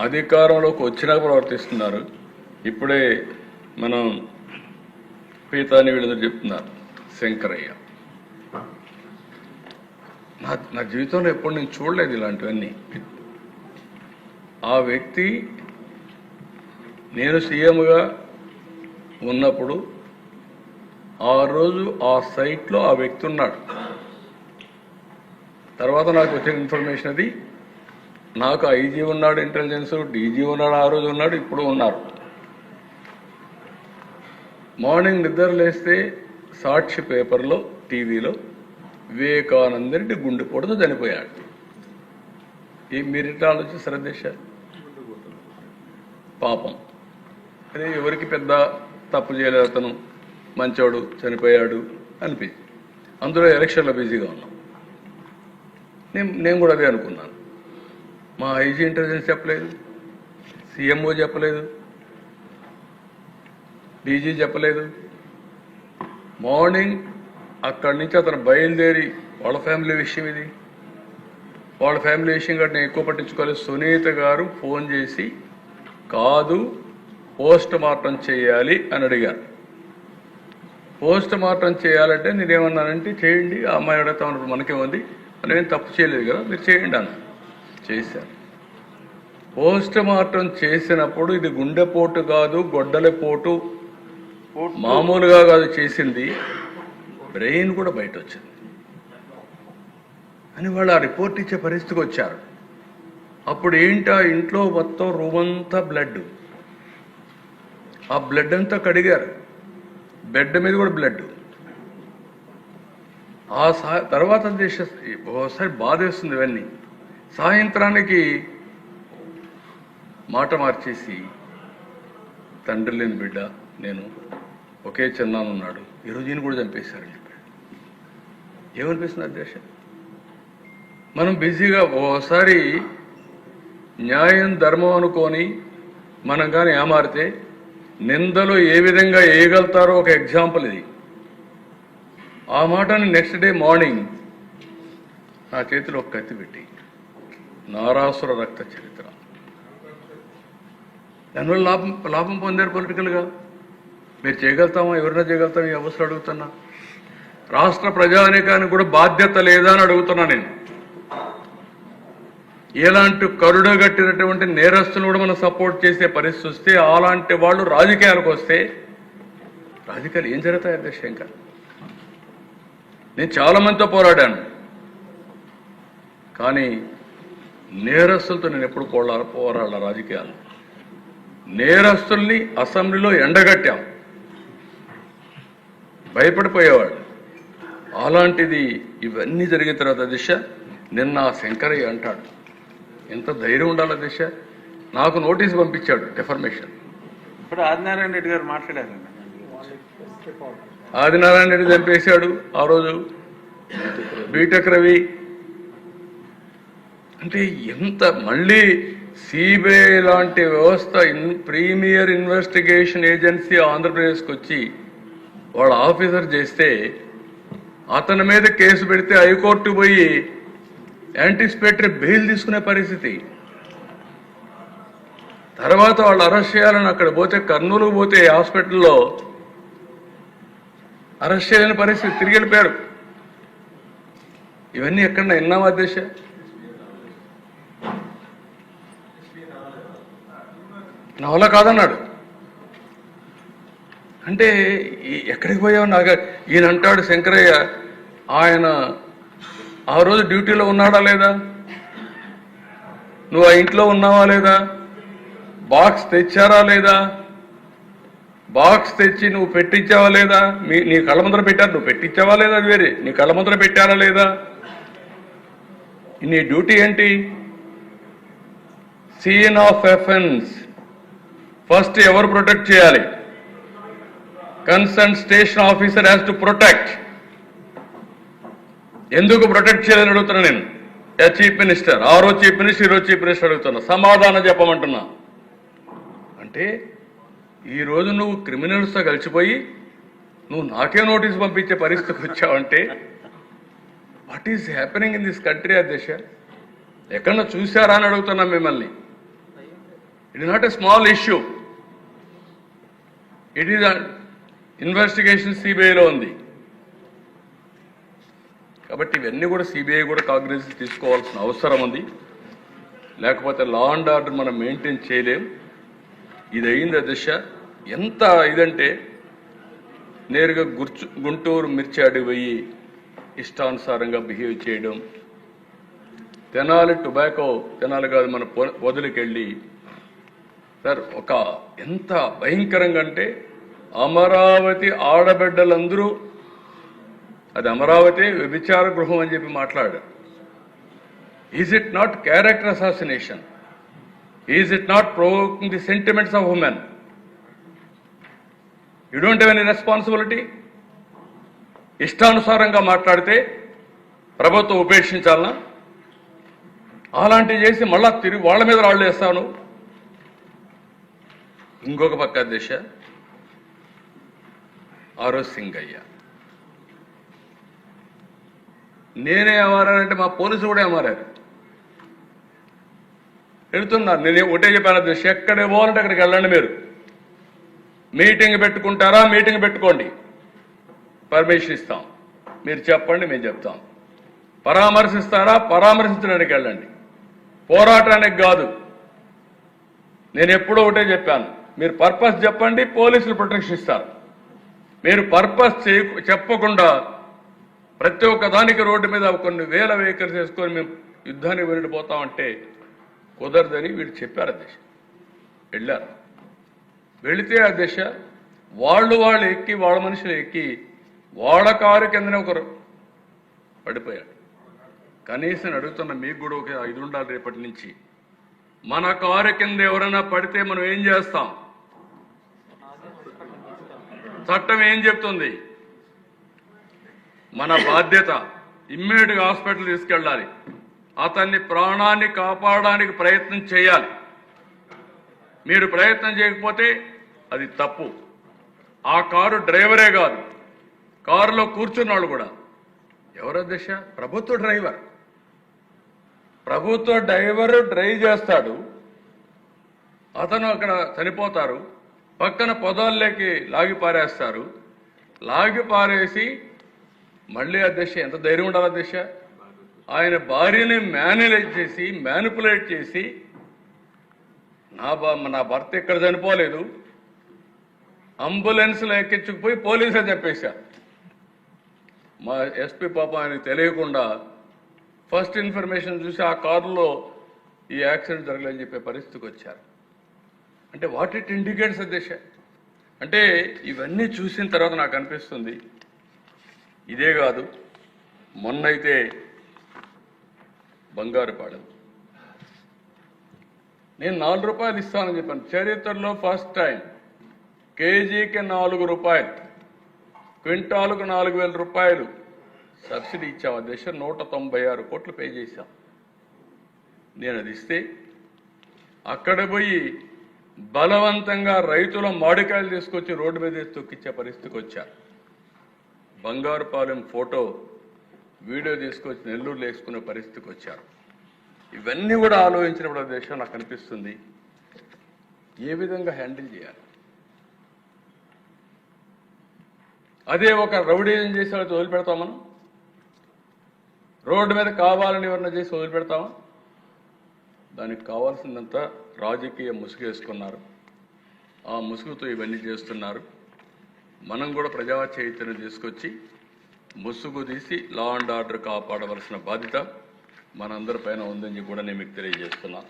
అధికారంలోకి వచ్చినాక ప్రవర్తిస్తున్నారు. ఇప్పుడే మనం పీతాన్ని వీళ్ళందరూ చెప్తున్నారు. శంకరయ్య. నా నా జీవితంలో ఎప్పుడు నేను చూడలేదు ఇలాంటివన్నీ. ఆ వ్యక్తి నేను సీఎంగా ఉన్నప్పుడు ఆ రోజు ఆ సైట్లో ఆ వ్యక్తి ఉన్నాడు. తర్వాత నాకు వచ్చిన ఇన్ఫర్మేషన్ అది. నాకు ఐజీ ఉన్నాడు ఇంటెలిజెన్స్ డీజీ ఉన్నాడు ఆ రోజు ఉన్నాడు ఇప్పుడు ఉన్నారు. మార్నింగ్ నిద్ర లేస్తే సాక్షి పేపర్లో టీవీలో వివేకానంద రెడ్డి గుండెపోటుతో చనిపోయాడు. ఈ మీరిట ఆలోచిస్తారా శ్రద్ధ పాపం. అదే ఎవరికి పెద్ద తప్పు చేయలేదు అతను? మంచోడు చనిపోయాడు అనిపించి అందులో ఎలక్షన్లో బిజీగా ఉన్నాం. నేను నేను కూడా అదే అనుకున్నాను. మా ఐజీ ఇంటెలిజెన్స్ చెప్పలేదు. సీఎంఓ చెప్పలేదు. డీజీ చెప్పలేదు. మార్నింగ్ అక్కడి నుంచి అతను బయలుదేరి వాళ్ళ ఫ్యామిలీ విషయం ఇది. వాళ్ళ ఫ్యామిలీ విషయం కాబట్టి నేను ఎక్కువ పట్టించుకోలేదు. సునీత గారు ఫోన్ చేసి కాదు పోస్ట్ మార్టం చేయాలి అని అడిగారు. పోస్ట్ మార్టం చేయాలంటే నేనేమన్నానంటే చేయండి ఆ అమ్మాయి అడుగుతా ఉన్నప్పుడు మనకేముంది? మనం ఏం తప్పు చేయలేదు కదా మీరు చేయండి అన్నాను చేశాను పోస్ట్ మార్టం చేసినప్పుడు ఇది గుండెపోటు కాదు గొడ్డలిపోటు మామూలుగా కాదు చేసింది. బ్రెయిన్ కూడా బయట వచ్చింది అని వాళ్ళు ఆ రిపోర్ట్ ఇచ్చే పరిస్థితికి వచ్చారు. అప్పుడు ఏంటి ఆ ఇంట్లో మొత్తం రూమ్ అంతా బ్లడ్? ఆ బ్లడ్ అంతా కడిగారు. బెడ్ మీద కూడా బ్లడ్. ఆ సా తర్వాత దేశ ఒకసారి బాధేస్తుంది ఇవన్నీ. సాయంత్రానికి మాట మార్చేసి తండ్రి లేని బిడ్డ నేను ఒకే చిన్నానున్నాడు ఈరోజు ఈయన కూడా చంపేశారని చెప్పాడు. ఏమనిపిస్తుంది అధ్యక్ష? మనం బిజీగా ఓసారి న్యాయం ధర్మం అనుకొని మనం కానీ ఏమారితే నిందలు ఏ విధంగా వేయగలుగుతారో ఒక ఎగ్జాంపుల్ ఇది. ఆ మాటని నెక్స్ట్ డే మార్నింగ్ నా చేతిలో ఒక కత్తి పెట్టి నారాసుర రక్త చరిత్ర. దానివల్ల లాభం లాభం పొందారు పొలిటికల్గా. మీరు చేయగలుగుతామా? ఎవరైనా చేయగలుగుతాం ఈ అవసరం అడుగుతున్నా. రాష్ట్ర ప్రజానీకానికి కూడా బాధ్యత లేదా అని అడుగుతున్నా నేను. ఎలాంటి కరుడగట్టినటువంటి నేరస్తులు కూడా మనం సపోర్ట్ చేసే పరిస్థితి వస్తే అలాంటి వాళ్ళు రాజకీయాలకు వస్తే రాజకీయాలు ఏం జరుగుతాయి అధ్యక్ష ఇంకా నేను చాలా మందితో పోరాడాను. కానీ నేరస్తులతో నేను ఎప్పుడు పోరా పోరాడాల రాజకీయాలు? నేరస్తుల్ని అసెంబ్లీలో ఎండగట్టాం. భయపడిపోయేవాడు అలాంటిది ఇవన్నీ జరిగిన తర్వాత దిశ నిన్న శంకరయ్య అంటాడు. ఎంత ధైర్యం ఉండాలి దిశ? నాకు నోటీస్ పంపించాడు డెఫర్మేషన్. ఇప్పుడు ఆదినారాయణ రెడ్డి గారు మాట్లాడారండి ఆదినారాయణ రెడ్డి చంపేశాడు ఆ రోజు. బీటెక్ రవి అంటే ఎంత మళ్ళీ సిబిఐ లాంటి వ్యవస్థ ఇన్ ప్రీమియర్ ఇన్వెస్టిగేషన్ ఏజెన్సీ ఆంధ్రప్రదేశ్కి వచ్చి వాళ్ళ ఆఫీసర్ చేస్తే అతని మీద కేసు పెడితే హైకోర్టు పోయి యాంటిసిపేటరీ బెయిల్ తీసుకునే పరిస్థితి. తర్వాత వాళ్ళు అరెస్ట్ చేయాలని అక్కడ పోతే కర్నూలు పోతే హాస్పిటల్లో అరెస్ట్ చేయలేని పరిస్థితి. తిరిగి వెళ్ళిపోయారు. ఇవన్నీ ఎక్కడ విన్నామా అధ్యక్ష? నా వల్ల కాదన్నాడు. అంటే ఎక్కడికి పోయావు? నాకు ఈయన అంటాడు శంకరయ్య ఆయన ఆ రోజు డ్యూటీలో ఉన్నాడా లేదా? నువ్వు ఆ ఇంట్లో ఉన్నావా లేదా? బాక్స్ తెచ్చారా లేదా? బాక్స్ తెచ్చి నువ్వు పెట్టించావా లేదా? మీ నీ కళ్ళ ముందర పెట్టారు నువ్వు పెట్టించావా లేదా అది వేరే? నీ కళ్ళ ముందర పెట్టారా లేదా? నీ డ్యూటీ ఏంటి? Scene of offence. ఫస్ట్ ఎవరు ప్రొటెక్ట్ చేయాలి? Concern station officer has to protect. ఎందుకు ప్రొటెక్ట్ చేయాలని అడుగుతున్నా నేను? Chief minister? ఆ రోజు చీఫ్ మినిస్టర్ ఈరోజు చీఫ్ మినిస్టర్ అడుగుతున్నా. సమాధానం చెప్పమంటున్నా. అంటే ఈ రోజు నువ్వు క్రిమినల్స్తో కలిసిపోయి నువ్వు నాకే నోటీస్ పంపించే పరిస్థితికి వచ్చావంటే what is happening in this country అధ్యక్ష? ఎక్కడన్నా చూసారా అని అడుగుతున్నా మిమ్మల్ని. It not a small issue it is investigation సిబిఐలో ఉంది. కాబట్టి ఇవన్నీ కూడా సిబిఐ కూడా కాంగ్రెస్ తీసుకోవాల్సిన అవసరం ఉంది. లేకపోతే లా అండ్ ఆర్డర్ మనం మెయింటైన్ చేయలేం. ఇది అయింది దిశ. ఎంత ఇదంటే నేరుగా గుర్చు గుంటూరు మిర్చి అడిగిపోయి ఇష్టానుసారంగా బిహేవ్ చేయడం. తెనాలి టొబాకో తెనాలి కాదు మన పొ- వదిలికెళ్ళి సార్ ఒక ఎంత భయంకరంగా అంటే అమరావతి ఆడబిడ్డలందరూ అది అమరావతి వ్యభిచార గృహం అని చెప్పి మాట్లాడారు. Is it not character assassination is it not provoking the sentiments of women you don't have any responsibility ఇష్టానుసారంగా మాట్లాడితే ప్రభుత్వం ఉపేక్షించాలనా? అలాంటివి చేసి మళ్ళా తిరిగి వాళ్ళ మీద రాళ్ళు వేస్తాను ఇంకొక పక్క దిశ ఆరో సింగయ్య. నేనే ఏమారానంటే మా పోలీసులు కూడా ఏమారారు వెళ్తున్నారు నేను ఒకటే చెప్పాను దిశ ఎక్కడ పోవాలంటే అక్కడికి వెళ్ళండి మీరు. మీటింగ్ పెట్టుకుంటారా మీటింగ్ పెట్టుకోండి. పర్మిషన్ ఇస్తాం. మీరు చెప్పండి మేము చెప్తాం. పరామర్శిస్తారా పరామర్శించడానికి వెళ్ళండి. పోరాటానికి కాదు. నేను ఎప్పుడో ఒకటే చెప్పాను. మీరు పర్పస్ చెప్పండి పోలీసులు ప్రొటెక్షన్ ఇస్తారు. మీరు పర్పస్ చేయ చెప్పకుండా ప్రతి ఒక్క దానికి రోడ్డు మీద కొన్ని వేల వెహికల్స్ వేసుకొని మేము యుద్ధానికి వెళ్ళిపోతామంటే కుదరదని వీళ్ళు చెప్పారు అధ్యక్ష వెళ్ళారు. వెళితే ఆ దిశ వాళ్ళు వాళ్ళు ఎక్కి వాళ్ళ మనుషులు ఎక్కి వాళ్ళ కారు కిందనే ఒకరు పడిపోయాడు కనీసం అడుగుతున్న మీకు కూడా ఒక ఐదు ఉండాలి రేపటి నుంచి. మన కారు కింద ఎవరైనా పడితే మనం ఏం చేస్తాం? చట్టం ఏం చెప్తుంది? మన బాధ్యత ఇమ్మీడియట్గా హాస్పిటల్ తీసుకెళ్ళాలి. అతన్ని ప్రాణాన్ని కాపాడడానికి ప్రయత్నం చేయాలి. మీరు ప్రయత్నం చేయకపోతే అది తప్పు. ఆ కారు డ్రైవరే కాదు. కారులో కూర్చున్నాడు కూడా. ఎవరో దిశ ప్రభుత్వ డ్రైవర్. ప్రభుత్వ డ్రైవర్ డ్రైవ్ చేస్తాడు. అతను అక్కడ చనిపోతారు. పక్కన పొదాల్లోకి లాగి పారేస్తారు. లాగి పారేసి మళ్ళీ ఆ దిశ ఎంత ధైర్యం ఉండాలి అధ్యక్ష దిశ? ఆయన భార్యని మేనేజ్ చేసి మ్యానిపులేట్ చేసి నా బా నా భర్త ఇక్కడ చనిపోలేదు? అంబులెన్స్లో ఎక్కించుకుపోయి పోలీసే చెప్పేశా మా ఎస్పీ పాప ఆయనకు తెలియకుండా ఫస్ట్ ఇన్ఫర్మేషన్ చూసి ఆ కారులో ఈ యాక్సిడెంట్ జరగలేదని చెప్పే పరిస్థితికి వచ్చారు. అంటే వాట్ ఇట్ ఇండికేట్స్ అధ్యక్ష అంటే ఇవన్నీ చూసిన తర్వాత నాకు అనిపిస్తుంది ఇదే కాదు మొన్నైతే బంగారుపాలెం నేను నాలుగు రూపాయలు ఇస్తానని చెప్పాను. చరిత్రలో ఫస్ట్ టైం కేజీకి నాలుగు రూపాయలు క్వింటాలకు నాలుగు వేల రూపాయలు సబ్సిడీ ఇచ్చాం. ఆ దేశం నూట తొంభై ఆరు కోట్లు పే చేశాం. నేను అది ఇస్తే అక్కడ పోయి బలవంతంగా రైతుల మామిడికాయలు తీసుకొచ్చి రోడ్డు మీద తొక్కిచ్చే పరిస్థితికి వచ్చారు బంగారుపాలెం ఫోటో వీడియో తీసుకొచ్చి నెల్లూరులో వేసుకునే పరిస్థితికి వచ్చారు ఇవన్నీ కూడా ఆలోచించినప్పుడు దేశం నాకు అనిపిస్తుంది ఏ విధంగా హ్యాండిల్ చేయాలి? అదే ఒక రౌడీజం చేసి వాళ్ళతో వదిలిపెడతాం మనం? రోడ్డు మీద కావాలని ఎవరన్నా చేసి వదిలిపెడతామా దానికి కావాల్సినంత రాజకీయ ముసుగేసుకున్నారు. ఆ ముసుగుతో ఇవన్నీ చేస్తున్నారు. మనం కూడా ప్రజా చైతన్యం తీసుకొచ్చి ముసుగు తీసి లా అండ్ ఆర్డర్ కాపాడవలసిన బాధ్యత మనందరిపైన ఉందని కూడా నేను మీకు తెలియజేస్తున్నాను